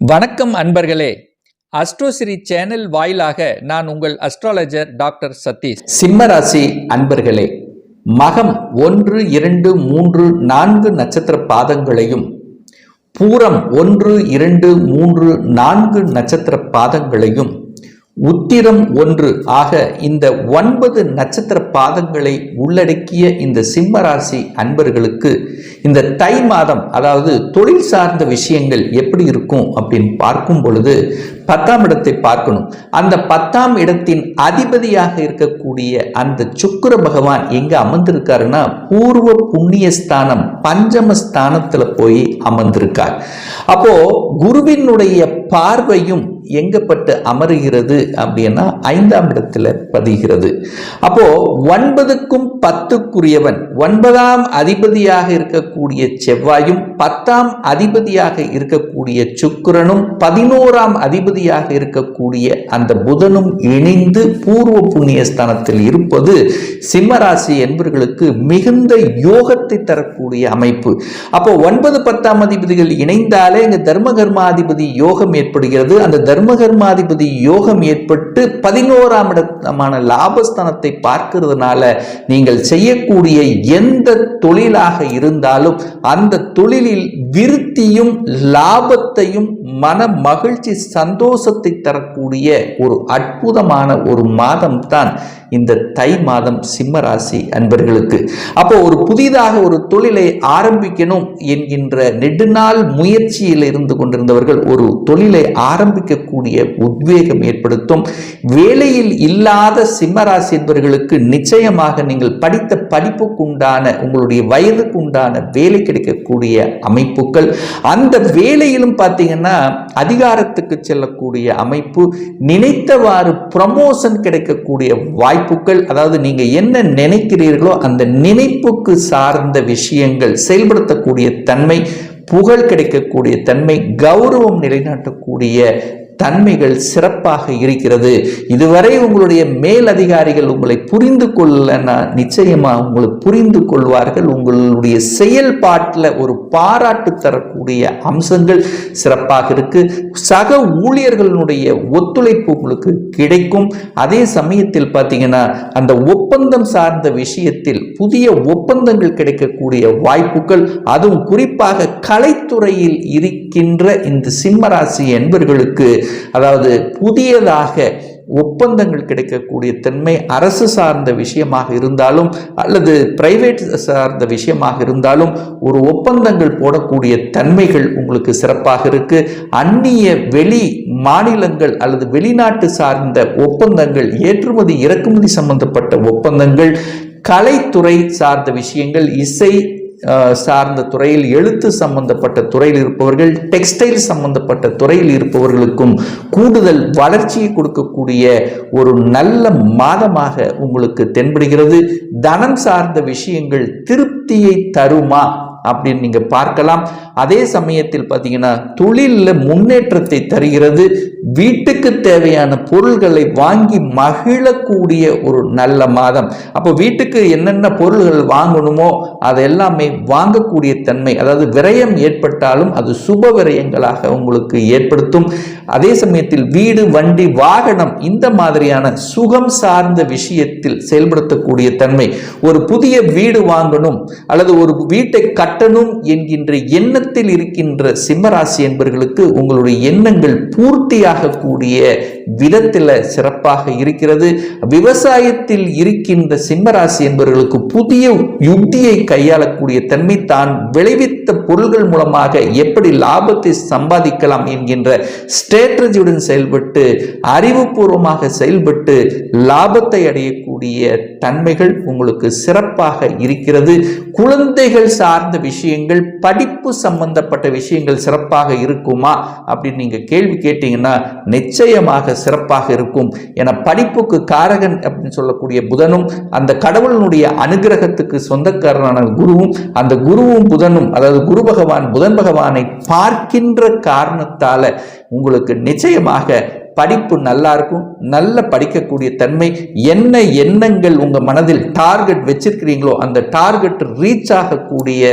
வணக்கம் அன்பர்களே. அஸ்ட்ரோசிரி சேனல் வாயிலாக நான் உங்கள் அஸ்ட்ராலஜர் டாக்டர் சதீஷ். சிம்மராசி அன்பர்களே மகம் ஒன்று இரண்டு மூன்று நான்கு நட்சத்திர பாதங்களையும் பூரம் ஒன்று இரண்டு மூன்று நான்கு நட்சத்திர பாதங்களையும் உத்திரம் ஒன்று ஆக இந்த ஒன்பது நட்சத்திர பாதங்களை உள்ளடக்கிய இந்த சிம்ம ராசி அன்பர்களுக்கு இந்த தை மாதம் அதாவது தொழில் சார்ந்த விஷயங்கள் எப்படி இருக்கும் அப்படின்னு பார்க்கும் பொழுது பத்தாம் இடத்தை பார்க்கணும். அந்த பத்தாம் இடத்தின் அதிபதியாக இருக்கக்கூடிய அந்த சுக்கிர பகவான் எங்க அமர்ந்திருக்காருன்னா பூர்வ புண்ணிய ஸ்தானம் பஞ்சம ஸ்தானத்துல போய் அமர்ந்திருக்கார். அப்போ குருவினுடைய பார்வையும் எங்கப்பட்டு அமருகிறது அப்படின்னா ஐந்தாம் இடத்துல பதிகிறது. அப்போ ஒன்பதுக்கும் பத்துக்குரியவன் ஒன்பதாம் அதிபதியாக இருக்கக்கூடிய செவ்வாயும் பத்தாம் அதிபதியாக இருக்கக்கூடிய சுக்கிரனும் பதினோராம் அதிபதியாக இருக்கக்கூடிய அந்த புதனும் இணைந்து பூர்வ புண்ணிய ஸ்தானத்தில் இருப்பது சிம்மராசி என்பவர்களுக்கு மிகுந்த யோகத்தை தரக்கூடிய அமைப்பு. அப்போ ஒன்பது பத்தாம் அதிபதிகள் இணைந்தாலே இங்க தர்ம கர்மாதிபதி யோகம் ஏற்படுகிறது. அந்த தர்மகர்மாதிபதி யோகம் ஏற்பட்டு பதினோராம் இடமான லாபஸ்தானத்தை பார்க்கிறதுனால நீங்கள் செய்யக்கூடிய எந்த தொழிலாக இருந்தாலும் அந்த தொழிலில் விருத்தியும் லாபத்தையும் மன மகிழ்ச்சி சந்தோஷத்தை தரக்கூடிய ஒரு அற்புதமான ஒரு மாதம் தான் இந்த தை மாதம் சிம்ம ராசி அன்பர்களுக்கு. அப்போ ஒரு புதிதாக ஒரு தொழிலை ஆரம்பிக்கணும் என்கின்ற நெடுநாள் முயற்சியில் இருந்து கொண்டிருந்தவர்கள் ஒரு தொழிலை ஆரம்பிக்கக்கூடிய உத்வேகம் ஏற்படுத்தும். வேலையில் இல்லாத சிம்ம ராசி என்பவர்களுக்கு நிச்சயமாக நீங்கள் படித்த படிப்புக்குண்டான உங்களுடைய வயதுக்குண்டான வேலை கிடைக்கக்கூடிய அமைப்புகள். அந்த வேலையிலும் பார்த்தீங்கன்னா அதிகாரத்துக்கு செல்லக்கூடிய அமைப்பு நினைத்தவாறு ப்ரமோஷன் கிடைக்கக்கூடிய வாய்ப்புகள் அதாவது நீங்கள் என்ன நினைக்கிறீர்களோ அந்த நினைப்புக்கு சார்ந்த விஷயங்கள் செயல்படுத்தக்கூடிய தன்மை புகழ் கிடைக்கக்கூடிய தன்மை கௌரவம் நிலைநாட்டக்கூடிய தன்மைகள் சிறப்பாக இருக்கிறது. இதுவரை உங்களுடைய மேல் அதிகாரிகள் உங்களை புரிந்து கொள்ளனா நிச்சயமாக உங்களை புரிந்து கொள்வார்கள். உங்களுடைய செயல்பாட்டில் ஒரு பாராட்டு தரக்கூடிய அம்சங்கள் சிறப்பாக இருக்கு. சக ஊழியர்களுடைய ஒத்துழைப்பு உங்களுக்கு கிடைக்கும். அதே சமயத்தில் பார்த்தீங்கன்னா அந்த ஒப்பந்தம் சார்ந்த விஷயத்தில் புதிய ஒப்பந்தங்கள் கிடைக்கக்கூடிய வாய்ப்புகள் அதுவும் குறிப்பாக கலைத்துறையில் இருக்கின்ற இந்த சிம்மராசி என்பர்களுக்கு அதாவது புதியதாக ஒப்பந்தங்கள் கிடைக்கக்கூடிய தன்மை அரசு சார்ந்த விஷயமாக இருந்தாலும் அல்லது பிரைவேட் சார்ந்த விஷயமாக இருந்தாலும் ஒரு ஒப்பந்தங்கள் போடக்கூடிய தன்மைகள் உங்களுக்கு சிறப்பாக இருக்கு. அந்நிய வெளி மாநிலங்கள் அல்லது வெளிநாட்டு சார்ந்த ஒப்பந்தங்கள் ஏற்றுமதி இறக்குமதி சம்பந்தப்பட்ட ஒப்பந்தங்கள் கலைத்துறை சார்ந்த விஷயங்கள் இசை சார்ந்த துறையில் எழுத்து சம்பந்தப்பட்ட துறையில் இருப்பவர்கள் டெக்ஸ்டைல் சம்பந்தப்பட்ட துறையில் இருப்பவர்களுக்கும் கூடுதல் வளர்ச்சியை கொடுக்கக்கூடிய ஒரு நல்ல மாதமாக உங்களுக்கு தென்படுகிறது. தனம் சார்ந்த விஷயங்கள் திருப்தியை தருமா? அப்படின்னு நீங்க பார்க்கலாம். அதே சமயத்தில் பார்த்தீங்கன்னா தொழிலில் முன்னேற்றத்தை தருகிறது. வீட்டுக்கு தேவையான பொருள்களை வாங்கி மகிழக்கூடிய ஒரு நல்ல மாதம். அப்போ வீட்டுக்கு என்னென்ன பொருள்கள் வாங்கணுமோ அதெல்லாமே வாங்கக்கூடிய தன்மை அதாவது விரயம் ஏற்பட்டாலும் அது சுப விரயங்களாக உங்களுக்கு ஏற்படுத்தும். அதே சமயத்தில் வீடு வண்டி வாகனம் இந்த மாதிரியான சுகம் சார்ந்த விஷயத்தில் செயல்படுத்தக்கூடிய தன்மை. ஒரு புதிய வீடு வாங்கணும் அல்லது ஒரு வீட்டை கட்டணும் என்கின்ற எண்ணத்தில் இருக்கின்ற சிம்மராசி என்பவர்களுக்கு உங்களுடைய எண்ணங்கள் பூர்த்தியாகக்கூடிய விதத்தில் சிறப்பாக இருக்கிறது. விவசாயத்தில் இருக்கின்ற சிம்மராசி என்பவர்களுக்கு புதிய யுக்தியை கையாளக்கூடிய தன்மை தான் விளைவித்த பொருள்கள் மூலமாக எப்படி லாபத்தை சம்பாதிக்கலாம் என்கின்ற ஸ்ட்ராட்டஜியுடன் செயல்பட்டு அறிவுபூர்வமாக செயல்பட்டு லாபத்தை அடையக்கூடிய தன்மைகள் உங்களுக்கு சிறப்பாக இருக்கிறது. குழந்தைகள் சார்ந்த விஷயங்கள் படிப்பு சம்பந்தப்பட்ட விஷயங்கள் சிறப்பாக இருக்குமா அப்படின்னு நீங்கள் கேள்வி கேட்டீங்கன்னா நிச்சயமாக சிறப்பாக இருக்கும். என படிப்புக்கு காரகன் அப்படின்னு சொல்லக்கூடிய புதனும் அந்த கடவுளினுடைய அனுகிரகத்துக்கு சொந்தக்காரனான குருவும் அந்த குருவும் புதனும் அதாவது குரு பகவான் புதன் பகவானை பார்க்கின்ற காரணத்தால் உங்களுக்கு நிச்சயமாக படிப்பு நல்லா இருக்கும் நல்ல படிக்கக்கூடிய தன்மை என்ன எண்ணங்கள் உங்க மனதில் டார்கெட் வச்சிருக்கிறீங்களோ அந்த டார்கெட் ரீச் ஆகக்கூடிய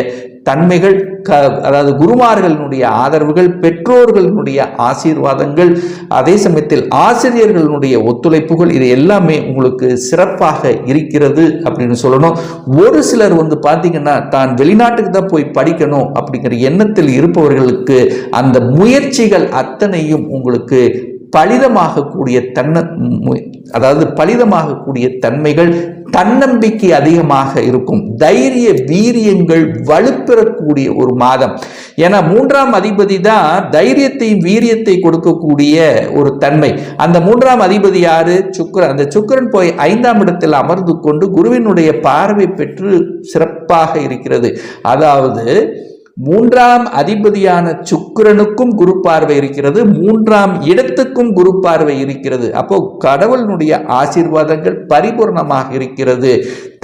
தன்மைகள் க அதாவது குருமார்களினுடைய ஆதரவுகள் பெற்றோர்களினுடைய ஆசீர்வாதங்கள் அதே சமயத்தில் ஆசிரியர்களுடைய ஒத்துழைப்புகள் இது எல்லாமே உங்களுக்கு சிறப்பாக இருக்கிறது அப்படின்னு சொல்லணும். ஒரு சிலர் வந்து பார்த்தீங்கன்னா தான் வெளிநாட்டுக்கு தான் போய் படிக்கணும் அப்படிங்கிற எண்ணத்தில் இருப்பவர்களுக்கு அந்த முயற்சிகள் அத்தனையும் உங்களுக்கு பலிதமாகக்கூடிய தன்ன அதாவது பலிதமாகக்கூடிய தன்மைகள் தன்னம்பிக்கை அதிகமாக இருக்கும். தைரிய வீரியங்கள் வலுப்பெறக்கூடிய ஒரு மாதம். ஏன்னா மூன்றாம் அதிபதி தான் தைரியத்தையும் வீரியத்தை கொடுக்கக்கூடிய ஒரு தன்மை. அந்த மூன்றாம் அதிபதி யாரு? சுக்கரன். அந்த சுக்கிரன் போய் ஐந்தாம் இடத்தில் அமர்ந்து கொண்டு குருவினுடைய பார்வை பெற்று சிறப்பாக இருக்கிறது. அதாவது மூன்றாம் அதிபதியான சுக்கிரனுக்கும் குரு பார்வை இருக்கிறது. மூன்றாம் இடத்துக்கும் குரு பார்வை இருக்கிறது. அப்போ கடவுளினுடைய ஆசீர்வாதங்கள் பரிபூர்ணமாக இருக்கிறது.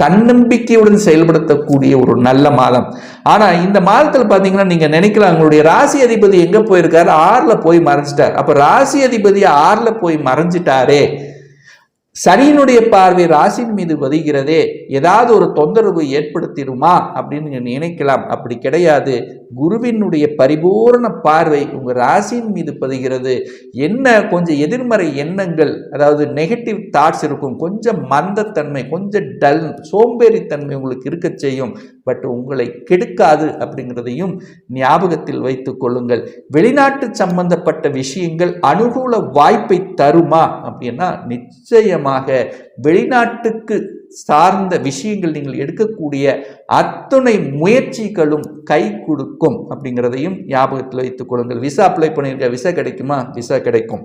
தன்னம்பிக்கையுடன் செயல்படுத்தக்கூடிய ஒரு நல்ல மாதம். ஆனால் இந்த மாதத்தில் பார்த்தீங்கன்னா நீங்கள் நினைக்கலாம் உங்களுடைய ராசி அதிபதி எங்கே போயிருக்காரு? ஆறில் போய் மறைஞ்சிட்டார். அப்போ ராசி அதிபதி ஆறில் போய் மறைஞ்சிட்டாரே. சனியினுடைய பார்வை ராசியின் மீது பதிகிறதே ஏதாவது ஒரு தொந்தரவு ஏற்படுத்திடுமா அப்படின்னு நினைக்கலாம். அப்படி கிடையாது. குருவினுடைய பரிபூரண பார்வை உங்க ராசியின் மீது பதிகிறது. என்ன கொஞ்சம் எதிர்மறை எண்ணங்கள் அதாவது நெகட்டிவ் தாட்ஸ் இருக்கும். கொஞ்சம் மந்தத்தன்மை கொஞ்சம் டல் சோம்பேறித்தன்மை உங்களுக்கு இருக்க செய்யும். பட் உங்களை கெடுக்காது அப்படிங்கிறதையும் ஞாபகத்தில் வைத்துக் கொள்ளுங்கள். வெளிநாட்டு சம்பந்தப்பட்ட விஷயங்கள் அனுகூல வாய்ப்பை தருமா அப்படின்னா நிச்சயமாக வெளிநாட்டுக்கு சார்ந்த விஷயங்கள் நீங்கள் எடுக்கக்கூடிய அத்துணை முயற்சிகளும் கை கொடுக்கும் அப்படிங்கிறதையும் ஞாபகத்தில் வைத்துக் கொள்ளுங்கள். விசா அப்ளை பண்ணியிருக்க விசா கிடைக்குமா? விசா கிடைக்கும்.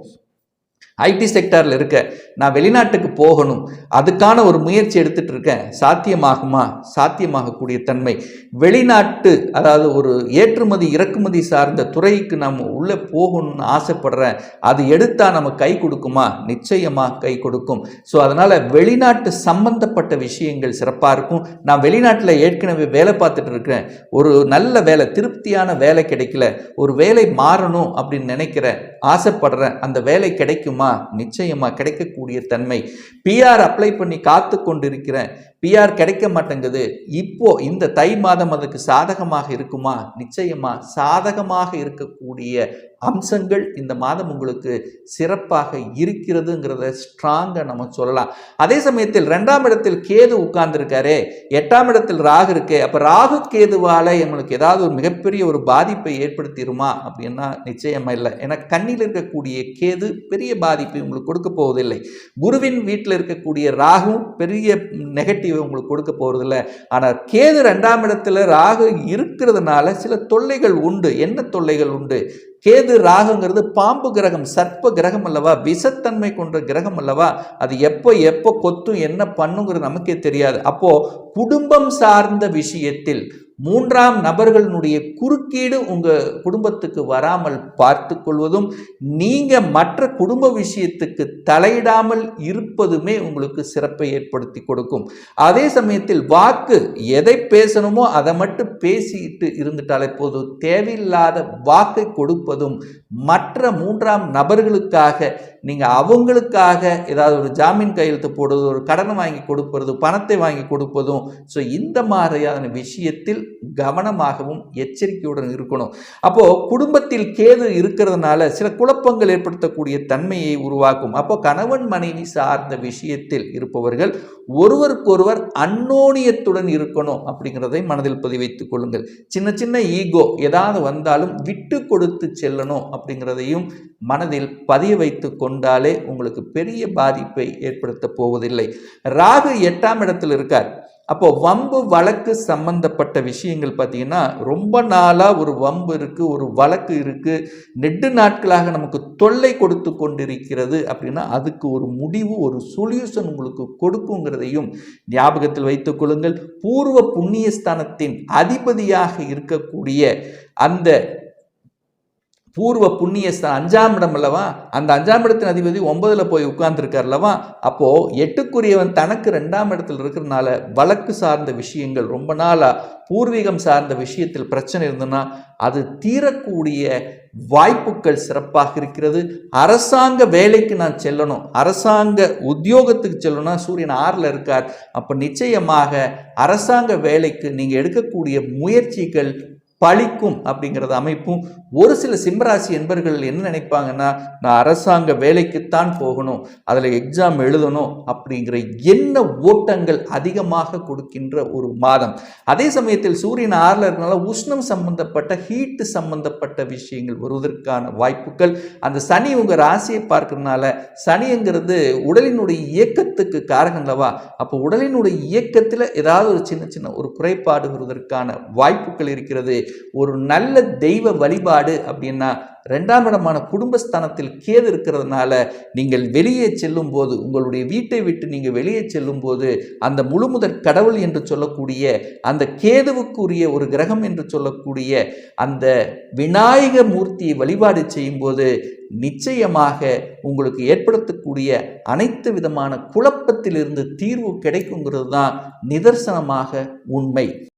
ஐடி செக்டாரில் இருக்க நான் வெளிநாட்டுக்கு போகணும் அதுக்கான ஒரு முயற்சி எடுத்துகிட்டு இருக்கேன். சாத்தியமாகுமா? சாத்தியமாகக்கூடிய தன்மை. வெளிநாட்டு அதாவது ஒரு ஏற்றுமதி இறக்குமதி சார்ந்த துறைக்கு நாம் உள்ளே போகணும்னு ஆசைப்படுறேன். அது எடுத்தால் நம்ம கை கொடுக்குமா? நிச்சயமாக கை கொடுக்கும். ஸோ அதனால் வெளிநாட்டு சம்பந்தப்பட்ட விஷயங்கள் சிறப்பாக இருக்கும். நான் வெளிநாட்டில் ஏற்கனவே வேலை பார்த்துட்டு இருக்கிறேன். ஒரு நல்ல வேலை திருப்தியான வேலை கிடைக்கல. ஒரு வேலை மாறணும் அப்படின்னு நினைக்கிறேன். ஆசைப்படுறேன். அந்த வேலை கிடைக்குமா? நிச்சயமா கிடைக்கக்கூடிய தன்மை. பிஆர் அப்ளை பண்ணி காத்து கொண்டிருக்கிறேன். பிஆர் கிடைக்க மாட்டேங்குது. இப்போ இந்த தை மாதம் அதுக்கு சாதகமாக இருக்குமா? நிச்சயமா சாதகமாக இருக்கக்கூடிய அம்சங்கள் இந்த மாதம் உங்களுக்கு சிறப்பாக இருக்கிறதுங்கிறத ஸ்ட்ராங்காக நம்ம சொல்லலாம். அதே சமயத்தில் ரெண்டாம் இடத்தில் கேது உட்கார்ந்துருக்காரே. எட்டாம் இடத்தில் ராகு இருக்கே. அப்போ ராகு கேதுவால எங்களுக்கு ஏதாவது ஒரு மிகப்பெரிய ஒரு பாதிப்பை ஏற்படுத்திடுமா அப்படின்னா நிச்சயமா இல்லை. ஏன்னா கண்ணில் இருக்கக்கூடிய கேது பெரிய பாதிப்பு உங்களுக்கு கொடுக்க போவதில்லை. குருவின் வீட்டில் இருக்கக்கூடிய ராகும் பெரிய நெகட்டிவ் உங்களுக்கு கொடுக்க போவதில்லை. ஆனால் கேது ரெண்டாம் இடத்துல ராகு இருக்கிறதுனால சில தொல்லைகள் உண்டு. என்ன தொல்லைகள் உண்டு? கேது ராகுங்கிறது பாம்பு கிரகம் சர்ப்ப கிரகம் அல்லவா? விஷத்தன்மை கொண்ட கிரகம் அல்லவா? அது எப்போ எப்போ கொத்தும் என்ன பண்ணுங்கிறது நமக்கே தெரியாது. அப்போ குடும்பம் சார்ந்த விஷயத்தில் மூன்றாம் நபர்களுடைய குறுக்கீடு உங்கள் குடும்பத்துக்கு வராமல் பார்த்து கொள்வதும் நீங்கள் மற்ற குடும்ப விஷயத்துக்கு தலையிடாமல் இருப்பதுமே உங்களுக்கு சிறப்பை ஏற்படுத்தி கொடுக்கும். அதே சமயத்தில் வாக்கு எதை பேசணுமோ அதை மட்டும் பேசிட்டு இருந்துட்டாலே போதும். தேவையில்லாத வாக்கை கொடுப்பதும் மற்ற மூன்றாம் நபர்களுக்காக நீங்கள் அவங்களுக்காக ஏதாவது ஒரு ஜாமீன் கையெழுத்து போடுறது ஒரு கடனை வாங்கி கொடுப்பது பணத்தை வாங்கி கொடுப்பதும் ஸோ இந்த மாதிரியான விஷயத்தில் கவனமாகவும் எச்சரிக்கையுடன் இருக்கணும். அப்போது குடும்பத்தில் கேது இருக்கிறதுனால சில குழப்பங்கள் ஏற்படுத்தக்கூடிய தன்மையை உருவாக்கும். அப்போ கணவன் மனைவி சார்ந்த விஷயத்தில் இருப்பவர்கள் ஒருவருக்கொருவர் அன்னோனியத்துடன் இருக்கணும் அப்படிங்கிறதை மனதில் பதிவைத்துக் கொள்ளுங்கள். சின்ன சின்ன ஈகோ ஏதாவது வந்தாலும் விட்டு கொடுத்து செல்லணும் அப்படிங்கிறதையும் மனதில் பதிய வைத்து கொண்டாலே உங்களுக்கு பெரிய பாதிப்பை ஏற்படுத்த போவதில்லை. ராகு எட்டாம் இடத்தில் இருக்கார். அப்போ வம்பு வழக்கு சம்பந்தப்பட்ட விஷயங்கள் பார்த்தீங்கன்னா ரொம்ப நாளாக ஒரு வம்பு இருக்கு ஒரு வழக்கு இருக்கு. நெட்டு நாட்களாக நமக்கு தொல்லை கொடுத்து கொண்டிருக்கிறது அப்படின்னா அதுக்கு ஒரு முடிவு ஒரு சொல்யூஷன் உங்களுக்கு கொடுக்குங்கிறதையும் ஞாபகத்தில் வைத்துக் கொள்ளுங்கள். பூர்வ புண்ணியஸ்தானத்தின் அதிபதியாக இருக்கக்கூடிய அந்த பூர்வ புண்ணியஸ்தான் அஞ்சாம் இடம் அல்லவா? அந்த அஞ்சாம் இடத்தின் அதிபதி ஒன்பதில் போய் உட்கார்ந்துருக்கார் அல்லவா அப்போது எட்டுக்குரியவன் தனக்கு ரெண்டாம் இடத்துல இருக்கிறனால வழக்கு சார்ந்த விஷயங்கள் ரொம்ப நாளாக பூர்வீகம் சார்ந்த விஷயத்தில் பிரச்சனை இருந்ததுன்னா அது தீரக்கூடிய வாய்ப்புகள் சிறப்பாக இருக்கிறது. அரசாங்க வேலைக்கு நான் செல்லணும். அரசாங்க உத்தியோகத்துக்கு செல்லணும்னா சூரியன் ஆறில் இருக்கார். அப்போ நிச்சயமாக அரசாங்க வேலைக்கு நீங்கள் எடுக்கக்கூடிய முயற்சிகள் பழிக்கும் அப்படிங்கிறது அமைப்பும் ஒரு சில சிம்மராசி என்பர்கள் என்ன நினைப்பாங்கன்னா நான் அரசாங்க வேலைக்குத்தான் போகணும் அதில் எக்ஸாம் எழுதணும் அப்படிங்கிற என்ன ஓட்டங்கள் அதிகமாக கொடுக்கின்ற ஒரு மாதம். அதே சமயத்தில் சூரியன் ஆறில் இருக்கனால உஷ்ணம் சம்பந்தப்பட்ட ஹீட்டு சம்பந்தப்பட்ட விஷயங்கள் வருவதற்கான வாய்ப்புகள். அந்த சனி உங்கள் ராசியை பார்க்கறதுனால சனிங்கிறது உடலினுடைய இயக்கத்துக்கு காரகம் அல்லவா அப்போ உடலினுடைய இயக்கத்தில் ஏதாவது ஒரு சின்ன சின்ன ஒரு குறைபாடு வருவதற்கான வாய்ப்புகள் இருக்கிறது. ஒரு நல்ல தெய்வ வழிபாடு அப்படின்னா ரெண்டாம் இடமான குடும்பஸ்தானத்தில் கேது இருக்கிறதுனால நீங்கள் வெளியே செல்லும் போது உங்களுடைய வீட்டை விட்டு நீங்கள் வெளியே செல்லும் போது அந்த முழுமுதற் கடவுள் என்று சொல்லக்கூடிய அந்த கேதுவுக்குரிய ஒரு கிரகம் என்று சொல்லக்கூடிய அந்த விநாயக மூர்த்தியை வழிபாடு செய்யும்போது நிச்சயமாக உங்களுக்கு ஏற்படுத்தக்கூடிய அனைத்து விதமான குழப்பத்திலிருந்து தீர்வு கிடைக்குங்கிறது தான் நிதர்சனமாக உண்மை.